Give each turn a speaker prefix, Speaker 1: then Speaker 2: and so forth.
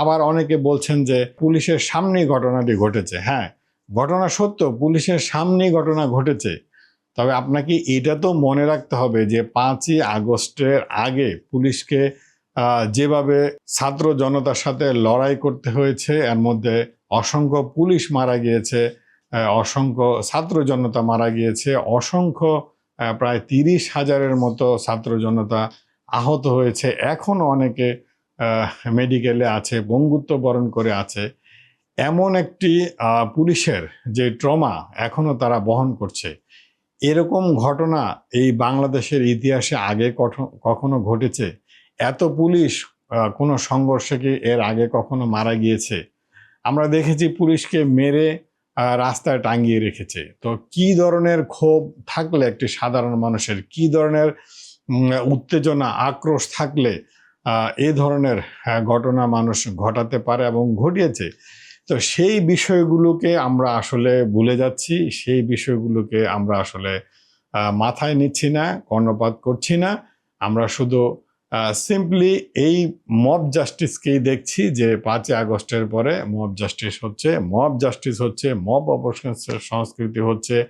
Speaker 1: আবার অনেকে বলছেন যে পুলিশের সামনেই ঘটনাটি ঘটেছে। হ্যাঁ ঘটনা সত্য, পুলিশের সামনেই ঘটনা ঘটেছে। তবে আপনাকে এটা তো মনে রাখতে হবে যে পাঁচই আগস্টের আগে পুলিশকে যেভাবে ছাত্র জনতার সাথে লড়াই করতে হয়েছে, এর মধ্যে অসংখ্য পুলিশ মারা গিয়েছে অসংখ্য ছাত্র জনতা মারা গিয়েছে, অসংখ্য প্রায় তিরিশ হাজারের মতো ছাত্র জনতা আহত হয়েছে। এখনও অনেকে মেডিকেলে আছে, বঙ্গুত্ব বরণ করে আছে, এমন একটি পুলিশের যে ট্রমা এখনও তারা বহন করছে, এরকম ঘটনা এই বাংলাদেশের ইতিহাসে আগে কখনো ঘটেছে? এত পুলিশ কোনো সংঘর্ষে কি এর আগে কখনো মারা গিয়েছে? আমরা দেখেছি পুলিশকে মেরে রাস্তায় টাঙ্গিয়ে রেখেছে। তো কি ধরনের ক্ষোভ থাকলে একটি সাধারণ মানুষের, কি ধরনের উত্তেজনা, আক্রোশ থাকলে এই ধরনের ঘটনা মানুষ ঘটাতে পারে এবং ঘটিয়েছে। তো সেই বিষয়গুলোকে আমরা আসলে ভুলে যাচ্ছি, সেই বিষয়গুলোকে আমরা আসলে মাথায় নিচ্ছি না, কর্ণপাত করছি না। আমরা শুধু সিম্পলি এই মব জাস্টিসকেই দেখছি যে পাঁচই আগস্টের পরে মব জাস্টিস হচ্ছে মব জাস্টিস হচ্ছে মব অপসংস্কার সংস্কৃতি হচ্ছে